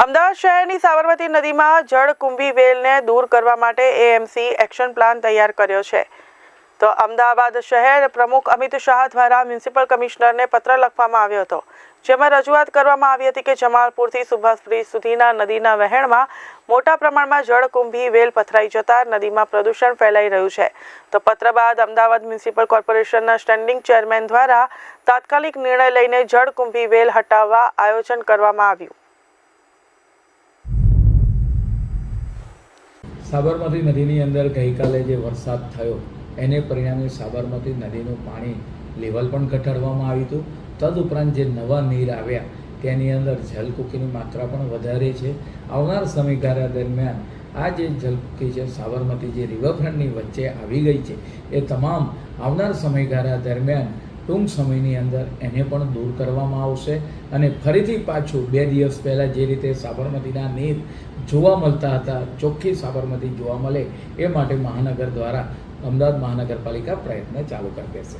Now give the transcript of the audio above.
અમદાવાદ શહેરની સાબરમતી નદીમાં જળ કુંભી વેલને દૂર કરવા માટે એએમસી એક્શન પ્લાન તૈયાર કર્યો છે. તો અમદાવાદ શહેર પ્રમુખ અમિત શાહ દ્વારા મ્યુનિસિપલ કમિશનરને પત્ર લખવામાં આવ્યો હતો. જેમાં રજૂઆત કરવામાં આવી હતી કે જમાલપુરથી સુભાષબ્રિજ સુધીના નદીના વહેણમાં મોટા પ્રમાણમાં જળકુંભી વેલ પથરાઈ જતા નદીમાં પ્રદૂષણ ફેલાઈ રહ્યું છે. તો પત્ર બાદ અમદાવાદ મ્યુનિસિપલ કોર્પોરેશનના સ્ટેન્ડિંગ ચેરમેન દ્વારા તાત્કાલિક નિર્ણય લઈને જળકુંભી વેલ હટાવવા આયોજન કરવામાં આવ્યું. સાબરમતી નદીની અંદર ગઈકાલે જે વરસાદ થયો, એને પરિણામે સાબરમતી નદીનું પાણી લેવલ પણ ઘટાડવામાં આવ્યું હતું. તદુપરાંત જે નવા નીર આવ્યા, તેની અંદર જલકુકીની માત્રા પણ વધારે છે. આવનાર સમયગાળા દરમિયાન આ જે જલકુકી છે, સાબરમતી જે રિવરફ્રન્ટની વચ્ચે આવી ગઈ છે, એ તમામ આવનાર સમયગાળા દરમિયાન ટૂંક સમયની અંદર એને પણ દૂર કરવામાં આવશે અને ફરીથી પાછું બે દિવસ પહેલાં જે રીતે સાબરમતીના નીર જોવા મળતા હતા, ચોખ્ખી સાબરમતી જોવા મળે એ માટે મહાનગર દ્વારા અમદાવાદ મહાનગરપાલિકા પ્રયત્ન ચાલુ કરી દેશે.